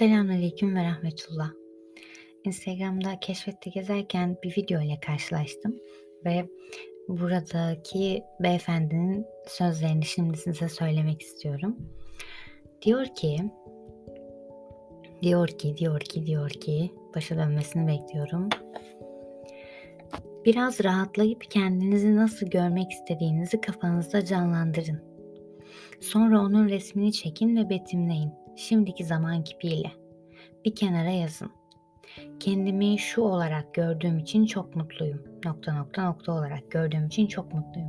Selamünaleyküm ve rahmetullah. Instagram'da keşfette gezerken bir video ile karşılaştım ve buradaki beyefendinin sözlerini şimdi size söylemek istiyorum. Diyor ki, diyor ki, diyor ki, diyor ki, başa dönmesini bekliyorum. Biraz rahatlayıp kendinizi nasıl görmek istediğinizi kafanızda canlandırın. Sonra onun resmini çekin ve betimleyin. Şimdiki zaman kipiyle. Bir kenara yazın. Kendimi şu olarak gördüğüm için çok mutluyum. Nokta nokta nokta olarak gördüğüm için çok mutluyum.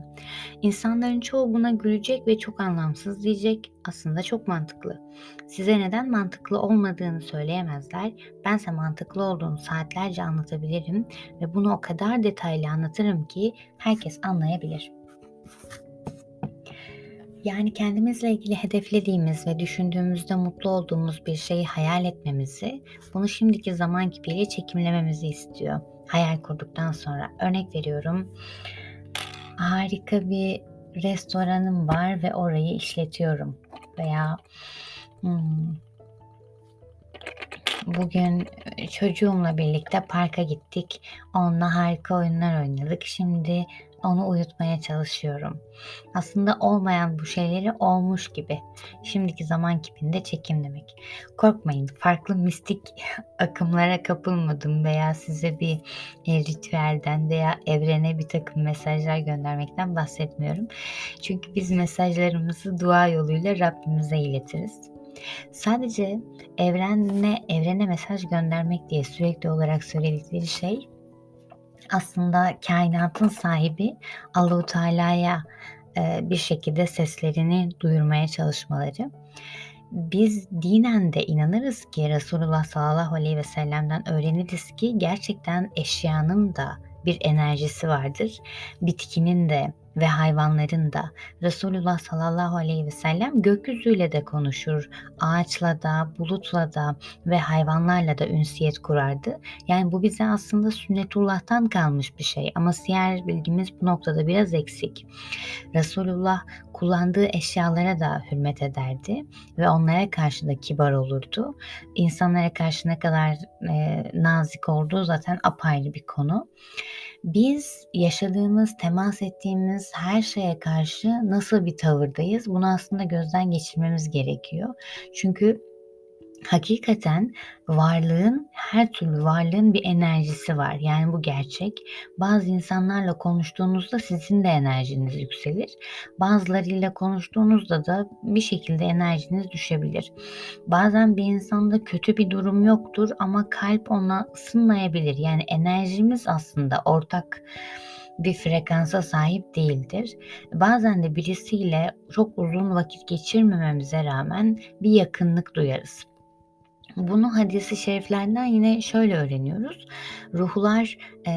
İnsanların çoğu buna gülecek ve çok anlamsız diyecek. Aslında çok mantıklı. Size neden mantıklı olmadığını söyleyemezler. Bense mantıklı olduğunu saatlerce anlatabilirim ve bunu o kadar detaylı anlatırım ki herkes anlayabilir. Yani kendimizle ilgili hedeflediğimiz ve düşündüğümüzde mutlu olduğumuz bir şeyi hayal etmemizi, bunu şimdiki zaman kipiyle çekimlememizi istiyor. Hayal kurduktan sonra örnek veriyorum. Harika bir restoranım var ve orayı işletiyorum. Veya hmm, bugün çocuğumla birlikte parka gittik. Onunla harika oyunlar oynadık. Şimdi onu uyutmaya çalışıyorum. Aslında olmayan bu şeyleri olmuş gibi. Şimdiki zaman kipinde çekimlemek. Korkmayın farklı mistik akımlara kapılmadım veya size bir e, ritüelden veya evrene bir takım mesajlar göndermekten bahsetmiyorum. Çünkü biz mesajlarımızı dua yoluyla Rabbimize iletiriz. Sadece evrene evrene mesaj göndermek diye sürekli olarak söyledikleri şey aslında kainatın sahibi Allahu Teala'ya e, bir şekilde seslerini duyurmaya çalışmaları. Biz dinen de inanırız ki Resulullah sallallahu aleyhi ve sellem'den öğreniriz ki gerçekten eşyanın da bir enerjisi vardır. Bitkinin de ve hayvanların da Resulullah sallallahu aleyhi ve sellem gökyüzüyle de konuşur, ağaçla da, bulutla da ve hayvanlarla da ünsiyet kurardı. Yani bu bize aslında sünnetullah'tan kalmış bir şey ama siyer bilgimiz bu noktada biraz eksik. Resulullah kullandığı eşyalara da hürmet ederdi ve onlara karşı da kibar olurdu. İnsanlara karşı ne kadar e, nazik olduğu zaten apayrı bir konu biz yaşadığımız, temas ettiğimiz her şeye karşı nasıl bir tavırdayız? Bunu aslında gözden geçirmemiz gerekiyor. Çünkü hakikaten varlığın her türlü varlığın bir enerjisi var. Yani bu gerçek. Bazı insanlarla konuştuğunuzda sizin de enerjiniz yükselir. Bazılarıyla konuştuğunuzda da bir şekilde enerjiniz düşebilir. Bazen bir insanda kötü bir durum yoktur ama kalp ona ısınmayabilir. Yani enerjimiz aslında ortak bir frekansa sahip değildir. Bazen de birisiyle çok uzun vakit geçirmememize rağmen bir yakınlık duyarız. Bunu hadisi şeriflerden yine şöyle öğreniyoruz. Ruhlar e,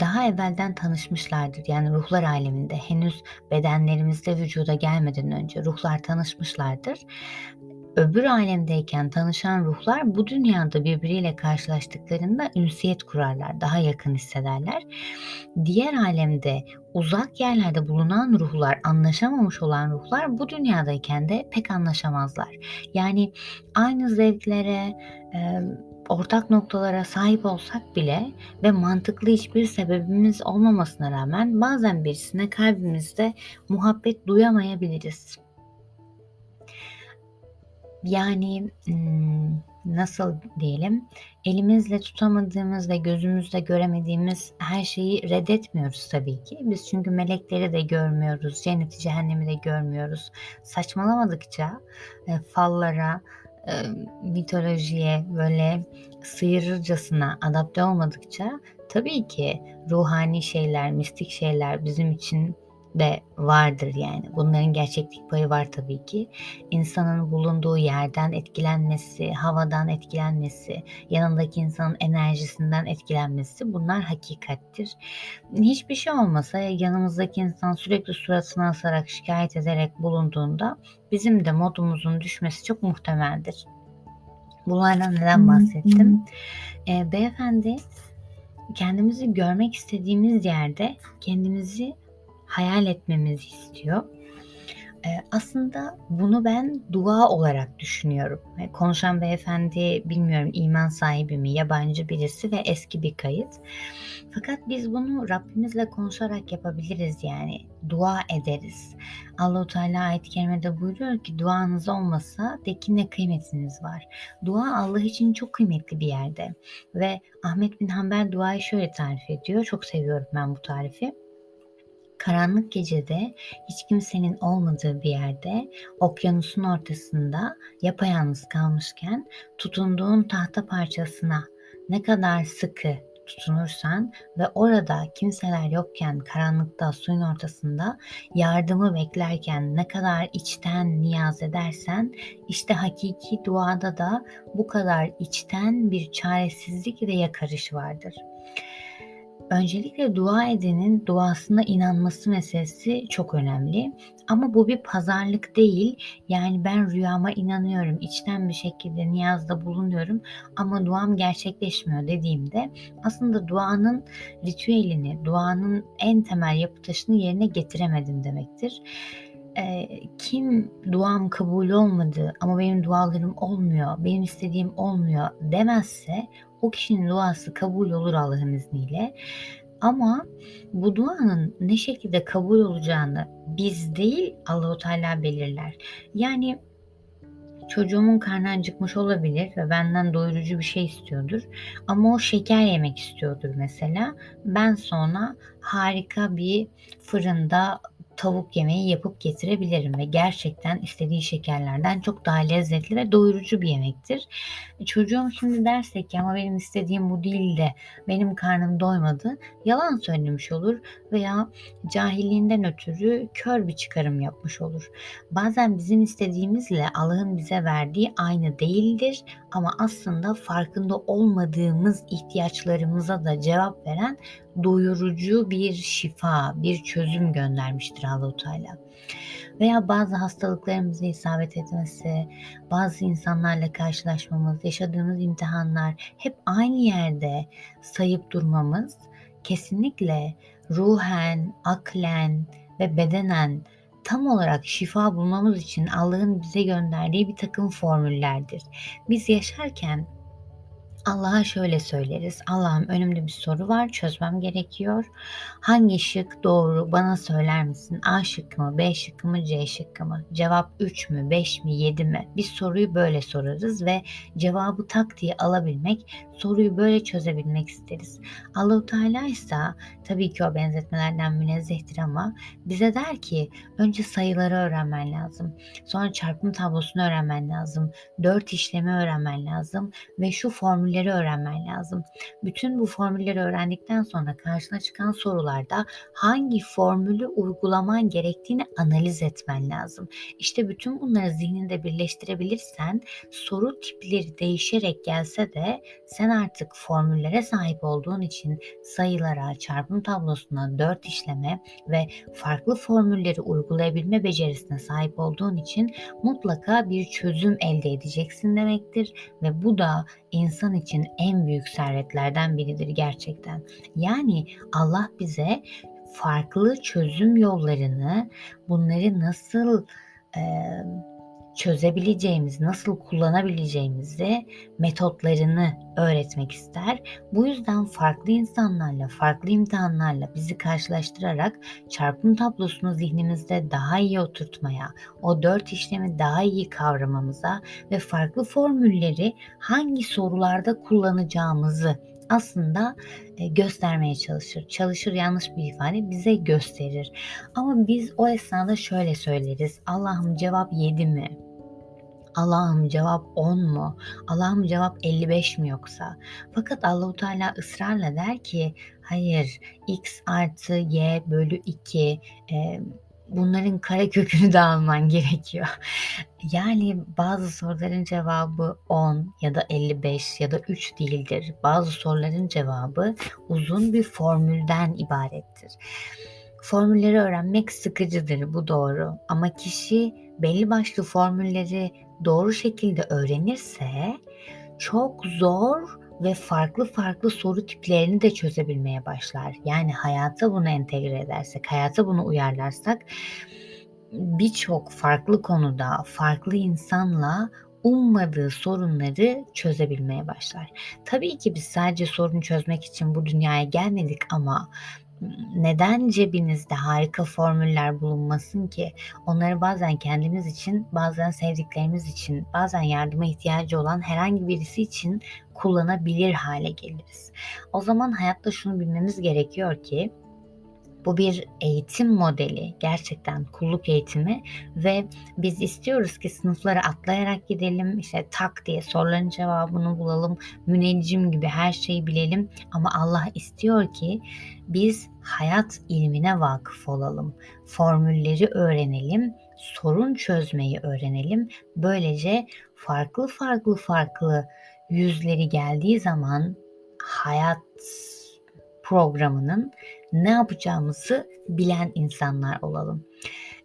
daha evvelden tanışmışlardır. Yani ruhlar aleminde henüz bedenlerimizde vücuda gelmeden önce ruhlar tanışmışlardır öbür alemdeyken tanışan ruhlar bu dünyada birbiriyle karşılaştıklarında ünsiyet kurarlar, daha yakın hissederler. Diğer alemde uzak yerlerde bulunan ruhlar, anlaşamamış olan ruhlar bu dünyadayken de pek anlaşamazlar. Yani aynı zevklere, e, ortak noktalara sahip olsak bile ve mantıklı hiçbir sebebimiz olmamasına rağmen bazen birisine kalbimizde muhabbet duyamayabiliriz. Yani nasıl diyelim elimizle tutamadığımız ve gözümüzle göremediğimiz her şeyi reddetmiyoruz tabii ki. Biz çünkü melekleri de görmüyoruz, cenneti cehennemi de görmüyoruz. Saçmalamadıkça e, fallara, e, mitolojiye böyle sıyırırcasına adapte olmadıkça tabii ki ruhani şeyler, mistik şeyler bizim için de vardır yani. Bunların gerçeklik payı var tabii ki. İnsanın bulunduğu yerden etkilenmesi, havadan etkilenmesi, yanındaki insanın enerjisinden etkilenmesi bunlar hakikattir. Hiçbir şey olmasa yanımızdaki insan sürekli suratına asarak şikayet ederek bulunduğunda bizim de modumuzun düşmesi çok muhtemeldir. Bunlardan neden bahsettim? E, beyefendi kendimizi görmek istediğimiz yerde kendimizi hayal etmemizi istiyor. Eee, aslında bunu ben dua olarak düşünüyorum. Eee, konuşan beyefendi bilmiyorum iman sahibi mi, yabancı birisi ve eski bir kayıt. Fakat biz bunu Rabbimizle konuşarak yapabiliriz yani. Dua ederiz. Allahu Teala ayet-i kerimede buyuruyor ki duanız olmasa de ki ne kıymetiniz var. Dua Allah için çok kıymetli bir yerde. Ve Ahmet bin Hanbel duayı şöyle tarif ediyor. Çok seviyorum ben bu tarifi. Karanlık gecede hiç kimsenin olmadığı bir yerde okyanusun ortasında yapayalnız kalmışken tutunduğun tahta parçasına ne kadar sıkı tutunursan ve orada kimseler yokken karanlıkta suyun ortasında yardımı beklerken ne kadar içten niyaz edersen işte hakiki duada da bu kadar içten bir çaresizlik ve yakarış vardır. Öncelikle dua edenin duasına inanması meselesi çok önemli. Ama bu bir pazarlık değil. Yani ben rüyama inanıyorum, içten bir şekilde niyazda bulunuyorum ama duam gerçekleşmiyor dediğimde aslında duanın ritüelini, duanın en temel yapı taşını yerine getiremedim demektir. Eee, kim duam kabul olmadı ama benim dualarım olmuyor, benim istediğim olmuyor demezse o kişinin duası kabul olur Allah'ın izniyle. Ama bu duanın ne şekilde kabul olacağını biz değil Allahu Teala belirler. Yani çocuğumun karnı acıkmış olabilir ve benden doyurucu bir şey istiyordur. Ama o şeker yemek istiyordur mesela. Ben sonra harika bir fırında tavuk yemeği yapıp getirebilirim ve gerçekten istediği şekerlerden çok daha lezzetli ve doyurucu bir yemektir. Çocuğum şimdi derse ki ama benim istediğim bu değil de benim karnım doymadı yalan söylemiş olur veya cahilliğinden ötürü kör bir çıkarım yapmış olur. Bazen bizim istediğimizle Allah'ın bize verdiği aynı değildir ama aslında farkında olmadığımız ihtiyaçlarımıza da cevap veren doyurucu bir şifa, bir çözüm göndermiştir Allahu Teala. Veya bazı hastalıklarımızı isabet etmesi, bazı insanlarla karşılaşmamız, yaşadığımız imtihanlar hep aynı yerde sayıp durmamız kesinlikle ruhen, aklen ve bedenen tam olarak şifa bulmamız için Allah'ın bize gönderdiği bir takım formüllerdir. Biz yaşarken Allah'a şöyle söyleriz. Allah'ım önümde bir soru var çözmem gerekiyor. Hangi şık doğru bana söyler misin? A şıkkı mı, B şıkkı mı, C şıkkı mı? Cevap 3 mü, 5 mi, 7 mi? Biz soruyu böyle sorarız ve cevabı tak diye alabilmek, soruyu böyle çözebilmek isteriz. Allahu Teala ise tabii ki o benzetmelerden münezzehtir ama bize der ki önce sayıları öğrenmen lazım. Sonra çarpım tablosunu öğrenmen lazım. Dört işlemi öğrenmen lazım ve şu formülleri formülleri öğrenmen lazım. Bütün bu formülleri öğrendikten sonra karşına çıkan sorularda hangi formülü uygulaman gerektiğini analiz etmen lazım. İşte bütün bunları zihninde birleştirebilirsen soru tipleri değişerek gelse de sen artık formüllere sahip olduğun için sayılara, çarpım tablosuna, dört işleme ve farklı formülleri uygulayabilme becerisine sahip olduğun için mutlaka bir çözüm elde edeceksin demektir ve bu da insan için en büyük servetlerden biridir gerçekten. Yani Allah bize farklı çözüm yollarını, bunları nasıl e, çözebileceğimiz, nasıl kullanabileceğimizi, metotlarını öğretmek ister. Bu yüzden farklı insanlarla, farklı imtihanlarla bizi karşılaştırarak çarpım tablosunu zihnimizde daha iyi oturtmaya, o dört işlemi daha iyi kavramamıza ve farklı formülleri hangi sorularda kullanacağımızı aslında e, göstermeye çalışır. Çalışır yanlış bir ifade bize gösterir. Ama biz o esnada şöyle söyleriz. Allah'ım cevap 7 mi? Allah'ım cevap 10 mu? Allah'ım cevap 55 mi yoksa? Fakat Allahu Teala ısrarla der ki hayır x artı y bölü 2 e, bunların kare kökünü de alman gerekiyor. Yani bazı soruların cevabı 10 ya da 55 ya da 3 değildir. Bazı soruların cevabı uzun bir formülden ibarettir. Formülleri öğrenmek sıkıcıdır bu doğru ama kişi belli başlı formülleri doğru şekilde öğrenirse çok zor ve farklı farklı soru tiplerini de çözebilmeye başlar. Yani hayata bunu entegre edersek, hayata bunu uyarlarsak birçok farklı konuda farklı insanla ummadığı sorunları çözebilmeye başlar. Tabii ki biz sadece sorun çözmek için bu dünyaya gelmedik ama neden cebinizde harika formüller bulunmasın ki? Onları bazen kendimiz için, bazen sevdiklerimiz için, bazen yardıma ihtiyacı olan herhangi birisi için kullanabilir hale geliriz. O zaman hayatta şunu bilmemiz gerekiyor ki bu bir eğitim modeli, gerçekten kulluk eğitimi ve biz istiyoruz ki sınıfları atlayarak gidelim, işte tak diye soruların cevabını bulalım, müneccim gibi her şeyi bilelim ama Allah istiyor ki biz hayat ilmine vakıf olalım, formülleri öğrenelim, sorun çözmeyi öğrenelim. Böylece farklı farklı farklı yüzleri geldiği zaman hayat programının ne yapacağımızı bilen insanlar olalım.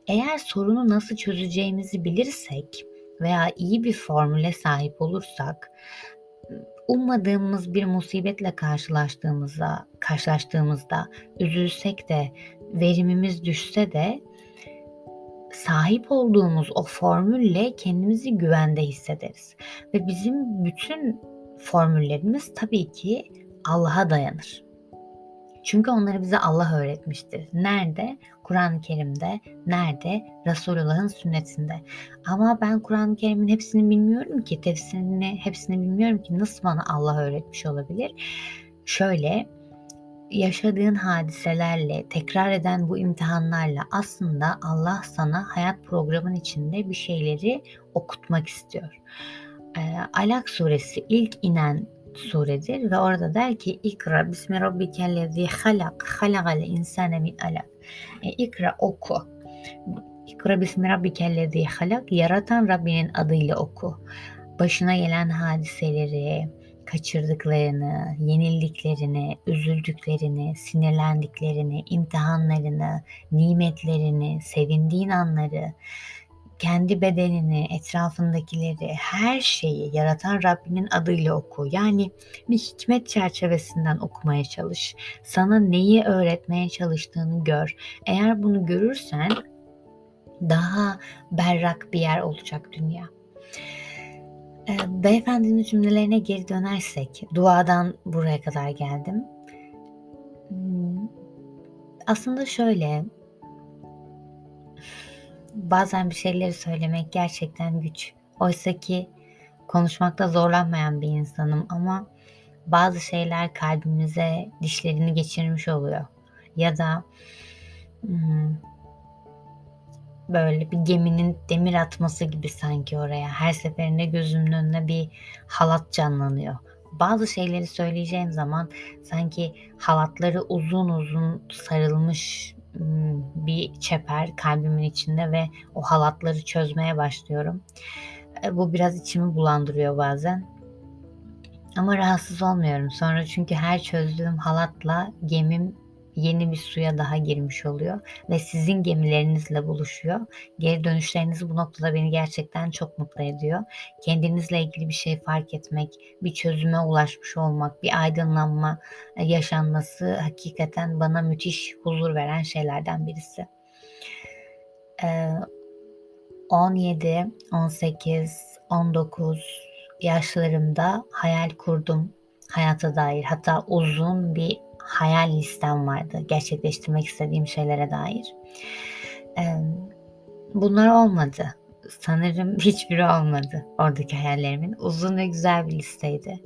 Eğer sorunu nasıl çözeceğimizi bilirsek veya iyi bir formüle sahip olursak ummadığımız bir musibetle karşılaştığımızda, karşılaştığımızda üzülsek de verimimiz düşse de sahip olduğumuz o formülle kendimizi güvende hissederiz. Ve bizim bütün formüllerimiz tabii ki Allah'a dayanır. Çünkü onları bize Allah öğretmiştir. Nerede? Kur'an-ı Kerim'de. Nerede? Resulullah'ın sünnetinde. Ama ben Kur'an-ı Kerim'in hepsini bilmiyorum ki, tefsirini hepsini bilmiyorum ki nasıl bana Allah öğretmiş olabilir? Şöyle, yaşadığın hadiselerle, tekrar eden bu imtihanlarla aslında Allah sana hayat programın içinde bir şeyleri okutmak istiyor. Alak suresi ilk inen suredir ve orada der ki ikra bismi rabbikellezi halak halagal insane min alak. E, ikra oku. İkra bismi rabbikellezi halak yaratan Rabbinin adıyla oku. Başına gelen hadiseleri, kaçırdıklarını, yenildiklerini, üzüldüklerini, sinirlendiklerini, imtihanlarını, nimetlerini, sevindiğin anları, kendi bedenini, etrafındakileri, her şeyi yaratan Rabbinin adıyla oku. Yani bir hikmet çerçevesinden okumaya çalış. Sana neyi öğretmeye çalıştığını gör. Eğer bunu görürsen daha berrak bir yer olacak dünya. Ee, beyefendinin cümlelerine geri dönersek, duadan buraya kadar geldim. Hmm, aslında şöyle, bazen bir şeyleri söylemek gerçekten güç. Oysa ki konuşmakta zorlanmayan bir insanım ama bazı şeyler kalbimize dişlerini geçirmiş oluyor. Ya da hmm, böyle bir geminin demir atması gibi sanki oraya. Her seferinde gözümün önüne bir halat canlanıyor. Bazı şeyleri söyleyeceğim zaman sanki halatları uzun uzun sarılmış bir çeper kalbimin içinde ve o halatları çözmeye başlıyorum. E, bu biraz içimi bulandırıyor bazen. Ama rahatsız olmuyorum sonra çünkü her çözdüğüm halatla gemim yeni bir suya daha girmiş oluyor ve sizin gemilerinizle buluşuyor. Geri dönüşleriniz bu noktada beni gerçekten çok mutlu ediyor. Kendinizle ilgili bir şey fark etmek, bir çözüme ulaşmış olmak, bir aydınlanma e, yaşanması hakikaten bana müthiş huzur veren şeylerden birisi. 17, 18, 19 yaşlarımda hayal kurdum hayata dair. Hatta uzun bir hayal listem vardı. Gerçekleştirmek istediğim şeylere dair. Bunlar olmadı. Sanırım hiçbiri olmadı oradaki hayallerimin. Uzun ve güzel bir listeydi.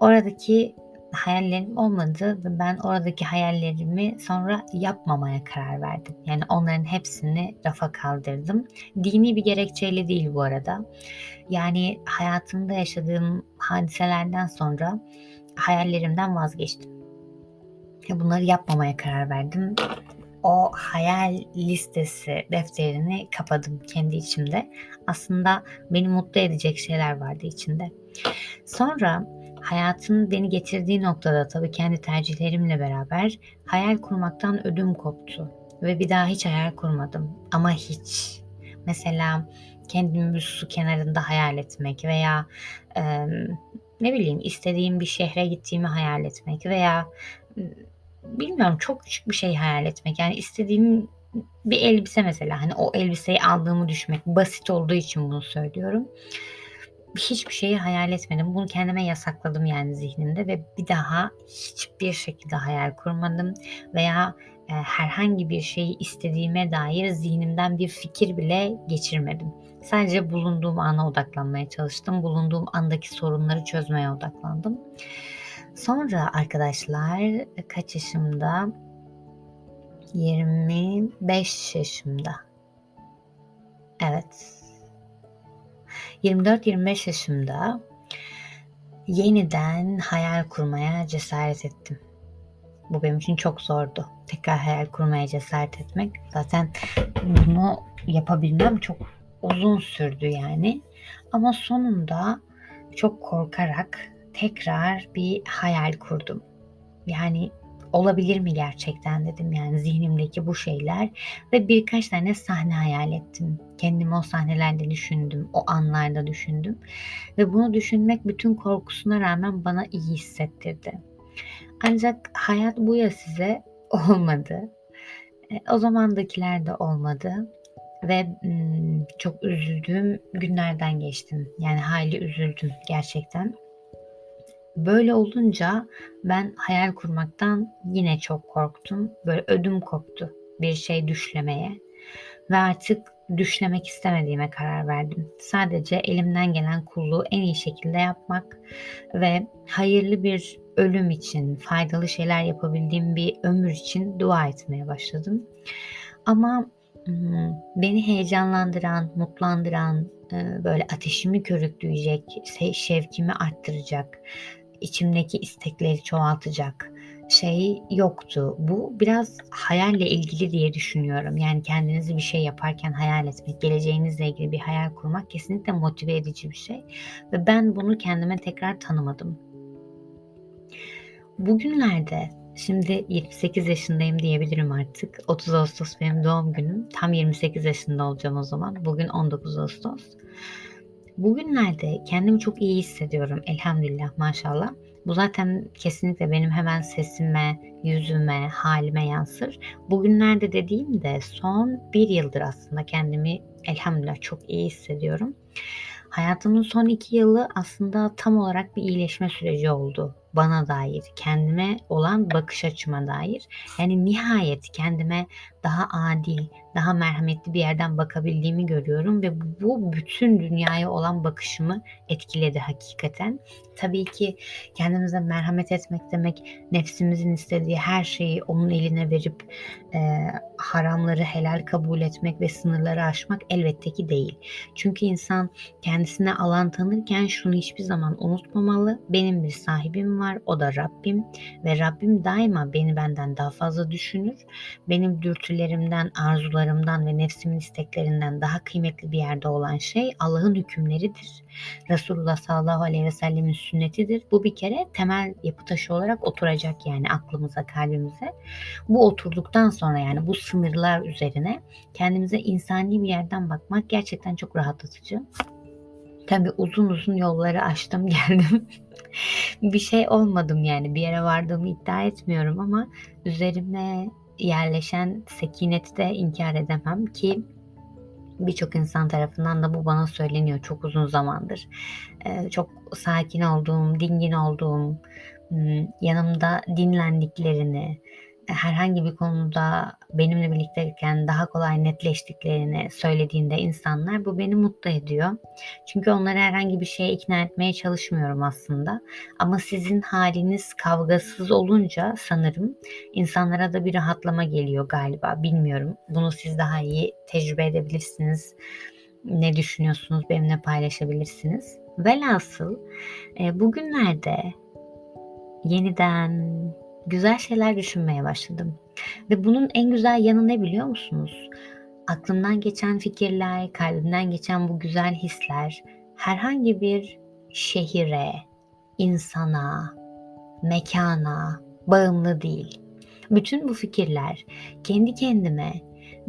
Oradaki hayallerim olmadı ve ben oradaki hayallerimi sonra yapmamaya karar verdim. Yani onların hepsini rafa kaldırdım. Dini bir gerekçeyle değil bu arada. Yani hayatımda yaşadığım hadiselerden sonra hayallerimden vazgeçtim. Bunları yapmamaya karar verdim. O hayal listesi defterini kapadım kendi içimde. Aslında beni mutlu edecek şeyler vardı içinde. Sonra hayatın beni getirdiği noktada tabii kendi tercihlerimle beraber hayal kurmaktan ödüm koptu. Ve bir daha hiç hayal kurmadım. Ama hiç. Mesela kendimi su kenarında hayal etmek veya e, ne bileyim istediğim bir şehre gittiğimi hayal etmek veya bilmiyorum çok küçük bir şey hayal etmek. Yani istediğim bir elbise mesela, hani, o elbiseyi aldığımı düşünmek, basit olduğu için bunu söylüyorum. Hiçbir şeyi hayal etmedim. Bunu kendime yasakladım yani zihnimde ve bir daha hiçbir şekilde hayal kurmadım veya, eee, herhangi bir şeyi istediğime dair zihnimden bir fikir bile geçirmedim. Sadece bulunduğum ana odaklanmaya çalıştım. Bulunduğum andaki sorunları çözmeye odaklandım. Sonra arkadaşlar, kaç yaşımda? 25 yaşımda. Evet. 24-25 yaşımda yeniden hayal kurmaya cesaret ettim. Bu benim için çok zordu. Tekrar hayal kurmaya cesaret etmek. Zaten bunu yapabilmem çok uzun sürdü yani. Ama sonunda çok korkarak tekrar bir hayal kurdum. Yani olabilir mi gerçekten dedim yani zihnimdeki bu şeyler ve birkaç tane sahne hayal ettim. Kendimi o sahnelerde düşündüm, o anlarda düşündüm ve bunu düşünmek bütün korkusuna rağmen bana iyi hissettirdi. Ancak hayat bu ya size olmadı. E, o zamandakiler de olmadı ve ım, çok üzüldüğüm günlerden geçtim. Yani hayli üzüldüm gerçekten. Böyle olunca ben hayal kurmaktan yine çok korktum. Böyle ödüm koptu bir şey düşlemeye ve artık düşlemek istemediğime karar verdim. Sadece elimden gelen kulluğu en iyi şekilde yapmak ve hayırlı bir ölüm için, faydalı şeyler yapabildiğim bir ömür için dua etmeye başladım. Ama beni heyecanlandıran, mutlandıran, böyle ateşimi körükleyecek, şevkimi arttıracak, içimdeki istekleri çoğaltacak şey yoktu. Bu biraz hayalle ilgili diye düşünüyorum. Yani kendinizi bir şey yaparken hayal etmek, geleceğinizle ilgili bir hayal kurmak kesinlikle motive edici bir şey. Ve ben bunu kendime tekrar tanımadım. Bugünlerde şimdi 28 yaşındayım diyebilirim artık. 30 Ağustos benim doğum günüm. Tam 28 yaşında olacağım o zaman. Bugün 19 Ağustos. Bugünlerde kendimi çok iyi hissediyorum elhamdülillah maşallah. Bu zaten kesinlikle benim hemen sesime, yüzüme, halime yansır. Bugünlerde dediğimde son bir yıldır aslında kendimi elhamdülillah çok iyi hissediyorum. Hayatımın son iki yılı aslında tam olarak bir iyileşme süreci oldu bana dair, kendime olan bakış açıma dair. Yani nihayet kendime daha adil, daha merhametli bir yerden bakabildiğimi görüyorum ve bu bütün dünyaya olan bakışımı etkiledi hakikaten. Tabii ki kendimize merhamet etmek demek nefsimizin istediği her şeyi onun eline verip e, haramları helal kabul etmek ve sınırları aşmak elbette ki değil. Çünkü insan kendisine alan tanırken şunu hiçbir zaman unutmamalı. Benim bir sahibim var o da Rabbim ve Rabbim daima beni benden daha fazla düşünür. Benim dürtülerimden, arzularımdan ve nefsimin isteklerinden daha kıymetli bir yerde olan şey Allah'ın hükümleridir. Resulullah sallallahu aleyhi ve sellemin sünnetidir. Bu bir kere temel yapı taşı olarak oturacak yani aklımıza, kalbimize. Bu oturduktan sonra yani bu sınırlar üzerine kendimize insani bir yerden bakmak gerçekten çok rahatlatıcı. Tabii uzun uzun yolları açtım geldim. Bir şey olmadım yani bir yere vardığımı iddia etmiyorum ama üzerime yerleşen sekineti de inkar edemem ki birçok insan tarafından da bu bana söyleniyor çok uzun zamandır. Ee, çok sakin olduğum, dingin olduğum, yanımda dinlendiklerini, herhangi bir konuda benimle birlikteyken daha kolay netleştiklerini söylediğinde insanlar bu beni mutlu ediyor. Çünkü onları herhangi bir şeye ikna etmeye çalışmıyorum aslında. Ama sizin haliniz kavgasız olunca sanırım insanlara da bir rahatlama geliyor galiba. Bilmiyorum. Bunu siz daha iyi tecrübe edebilirsiniz. Ne düşünüyorsunuz benimle paylaşabilirsiniz. Velhasıl e, bugünlerde yeniden güzel şeyler düşünmeye başladım. Ve bunun en güzel yanı ne biliyor musunuz? Aklımdan geçen fikirler, kalbimden geçen bu güzel hisler herhangi bir şehire, insana, mekana bağımlı değil. Bütün bu fikirler kendi kendime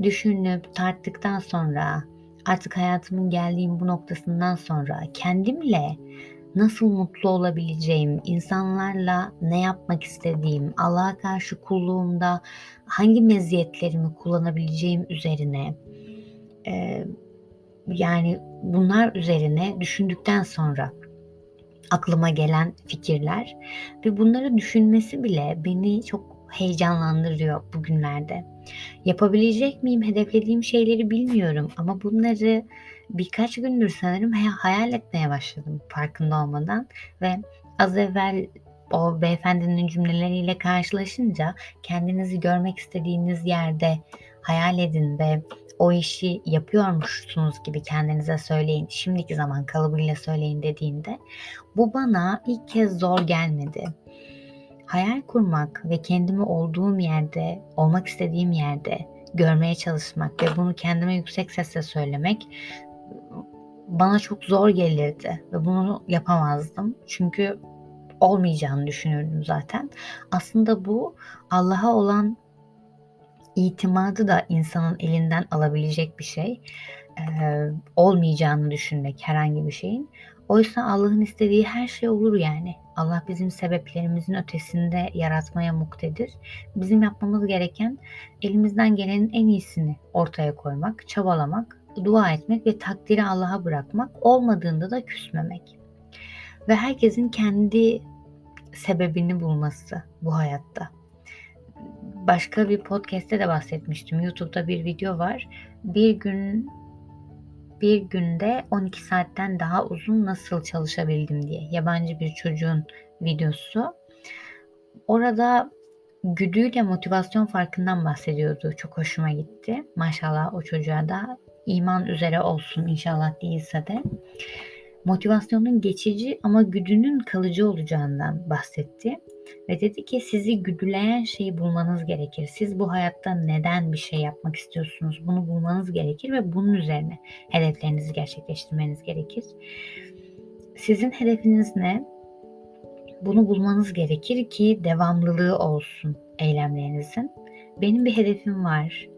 düşünüp tarttıktan sonra artık hayatımın geldiğim bu noktasından sonra kendimle nasıl mutlu olabileceğim, insanlarla ne yapmak istediğim, Allah'a karşı kulluğumda hangi meziyetlerimi kullanabileceğim üzerine e, yani bunlar üzerine düşündükten sonra aklıma gelen fikirler ve bunları düşünmesi bile beni çok heyecanlandırıyor bugünlerde. Yapabilecek miyim hedeflediğim şeyleri bilmiyorum ama bunları birkaç gündür sanırım hayal etmeye başladım farkında olmadan ve az evvel o beyefendinin cümleleriyle karşılaşınca kendinizi görmek istediğiniz yerde hayal edin ve o işi yapıyormuşsunuz gibi kendinize söyleyin. Şimdiki zaman kalıbıyla söyleyin dediğinde bu bana ilk kez zor gelmedi. Hayal kurmak ve kendimi olduğum yerde, olmak istediğim yerde görmeye çalışmak ve bunu kendime yüksek sesle söylemek bana çok zor gelirdi ve bunu yapamazdım. Çünkü olmayacağını düşünürdüm zaten. Aslında bu Allah'a olan itimadı da insanın elinden alabilecek bir şey. Ee, olmayacağını düşünmek herhangi bir şeyin. Oysa Allah'ın istediği her şey olur yani. Allah bizim sebeplerimizin ötesinde yaratmaya muktedir. Bizim yapmamız gereken elimizden gelenin en iyisini ortaya koymak, çabalamak, dua etmek ve takdiri Allah'a bırakmak. Olmadığında da küsmemek. Ve herkesin kendi sebebini bulması bu hayatta. Başka bir podcast'te de bahsetmiştim. YouTube'da bir video var. Bir gün bir günde 12 saatten daha uzun nasıl çalışabildim diye. Yabancı bir çocuğun videosu. Orada güdüyle motivasyon farkından bahsediyordu. Çok hoşuma gitti. Maşallah o çocuğa da iman üzere olsun inşallah değilse de motivasyonun geçici ama güdünün kalıcı olacağından bahsetti. Ve dedi ki sizi güdüleyen şeyi bulmanız gerekir. Siz bu hayatta neden bir şey yapmak istiyorsunuz? Bunu bulmanız gerekir ve bunun üzerine hedeflerinizi gerçekleştirmeniz gerekir. Sizin hedefiniz ne? Bunu bulmanız gerekir ki devamlılığı olsun eylemlerinizin. Benim bir hedefim var.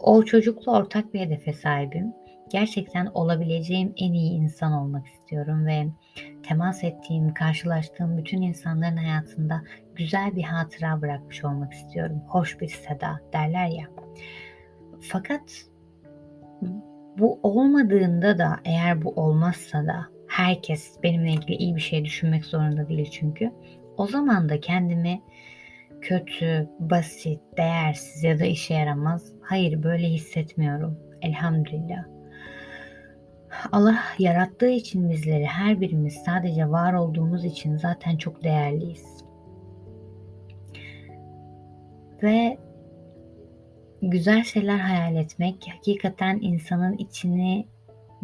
O çocukla ortak bir hedefe sahibim gerçekten olabileceğim en iyi insan olmak istiyorum ve temas ettiğim, karşılaştığım bütün insanların hayatında güzel bir hatıra bırakmış olmak istiyorum. Hoş bir seda derler ya. Fakat bu olmadığında da eğer bu olmazsa da herkes benimle ilgili iyi bir şey düşünmek zorunda değil çünkü. O zaman da kendimi kötü, basit, değersiz ya da işe yaramaz. Hayır böyle hissetmiyorum. Elhamdülillah. Allah yarattığı için bizleri her birimiz sadece var olduğumuz için zaten çok değerliyiz. Ve güzel şeyler hayal etmek hakikaten insanın içini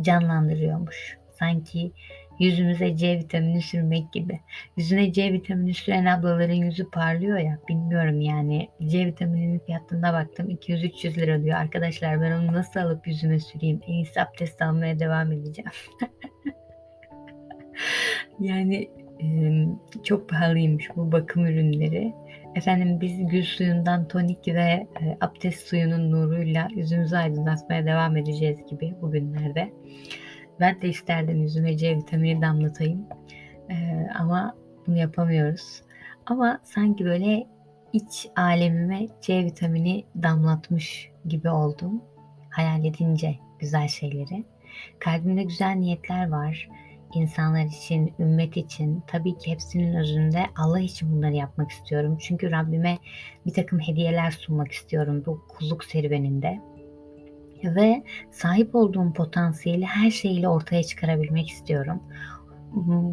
canlandırıyormuş. Sanki yüzümüze C vitamini sürmek gibi. Yüzüne C vitamini süren ablaların yüzü parlıyor ya. Bilmiyorum yani. C vitamininin fiyatına baktım. 200-300 lira diyor. Arkadaşlar ben onu nasıl alıp yüzüme süreyim? En iyisi abdest almaya devam edeceğim. yani çok pahalıymış bu bakım ürünleri. Efendim biz gül suyundan tonik ve abdest suyunun nuruyla yüzümüzü aydınlatmaya devam edeceğiz gibi bugünlerde. Ben de isterdim yüzüme C vitamini damlatayım. Ee, ama bunu yapamıyoruz. Ama sanki böyle iç alemime C vitamini damlatmış gibi oldum. Hayal edince güzel şeyleri. Kalbimde güzel niyetler var. İnsanlar için, ümmet için, tabii ki hepsinin özünde Allah için bunları yapmak istiyorum. Çünkü Rabbime bir takım hediyeler sunmak istiyorum bu kulluk serüveninde ve sahip olduğum potansiyeli her şeyiyle ortaya çıkarabilmek istiyorum.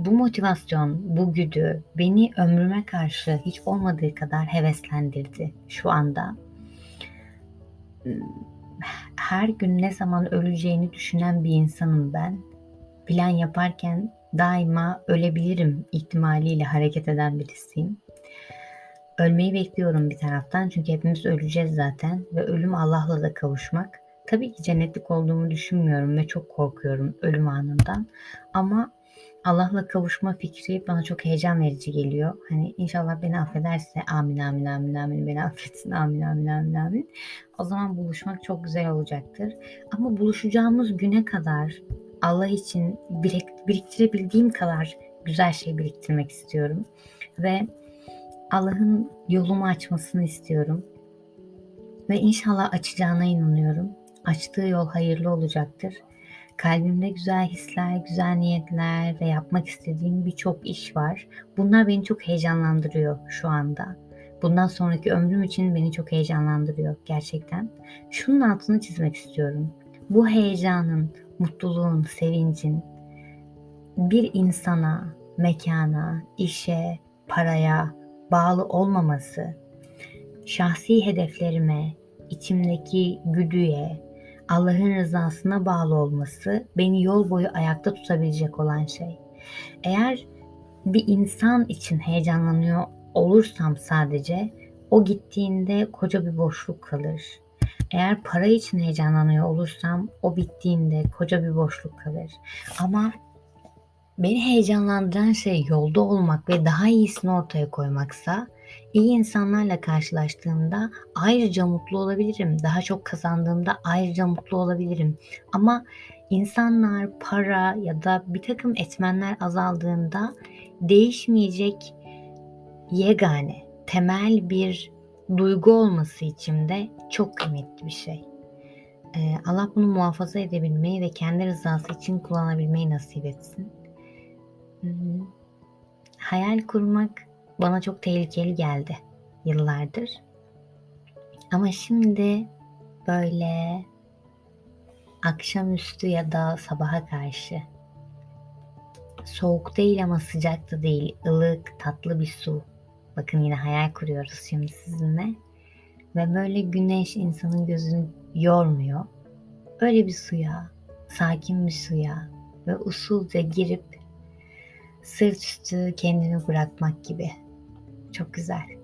Bu motivasyon, bu güdü beni ömrüme karşı hiç olmadığı kadar heveslendirdi şu anda. Her gün ne zaman öleceğini düşünen bir insanım ben. Plan yaparken daima ölebilirim ihtimaliyle hareket eden birisiyim. Ölmeyi bekliyorum bir taraftan çünkü hepimiz öleceğiz zaten ve ölüm Allah'la da kavuşmak. Tabii ki cennetlik olduğumu düşünmüyorum ve çok korkuyorum ölüm anından. Ama Allah'la kavuşma fikri bana çok heyecan verici geliyor. Hani inşallah beni affederse amin amin amin amin beni affetsin amin amin amin amin. O zaman buluşmak çok güzel olacaktır. Ama buluşacağımız güne kadar Allah için birik, biriktirebildiğim kadar güzel şey biriktirmek istiyorum. Ve Allah'ın yolumu açmasını istiyorum. Ve inşallah açacağına inanıyorum. Açtığı yol hayırlı olacaktır. Kalbimde güzel hisler, güzel niyetler ve yapmak istediğim birçok iş var. Bunlar beni çok heyecanlandırıyor şu anda. Bundan sonraki ömrüm için beni çok heyecanlandırıyor gerçekten. Şunun altını çizmek istiyorum. Bu heyecanın, mutluluğun, sevincin bir insana, mekana, işe, paraya bağlı olmaması, şahsi hedeflerime, içimdeki güdüye, Allah'ın rızasına bağlı olması beni yol boyu ayakta tutabilecek olan şey. Eğer bir insan için heyecanlanıyor olursam sadece o gittiğinde koca bir boşluk kalır. Eğer para için heyecanlanıyor olursam o bittiğinde koca bir boşluk kalır. Ama beni heyecanlandıran şey yolda olmak ve daha iyisini ortaya koymaksa iyi insanlarla karşılaştığımda ayrıca mutlu olabilirim. Daha çok kazandığımda ayrıca mutlu olabilirim. Ama insanlar, para ya da bir takım etmenler azaldığında değişmeyecek yegane, temel bir duygu olması içimde çok kıymetli bir şey. Ee, Allah bunu muhafaza edebilmeyi ve kendi rızası için kullanabilmeyi nasip etsin. Hayal kurmak bana çok tehlikeli geldi yıllardır. Ama şimdi böyle akşamüstü ya da sabaha karşı soğuk değil ama sıcak da değil, ılık, tatlı bir su. Bakın yine hayal kuruyoruz şimdi sizinle. Ve böyle güneş insanın gözünü yormuyor. Öyle bir suya, sakin bir suya ve usulca girip sırt üstü kendini bırakmak gibi. Çok güzel.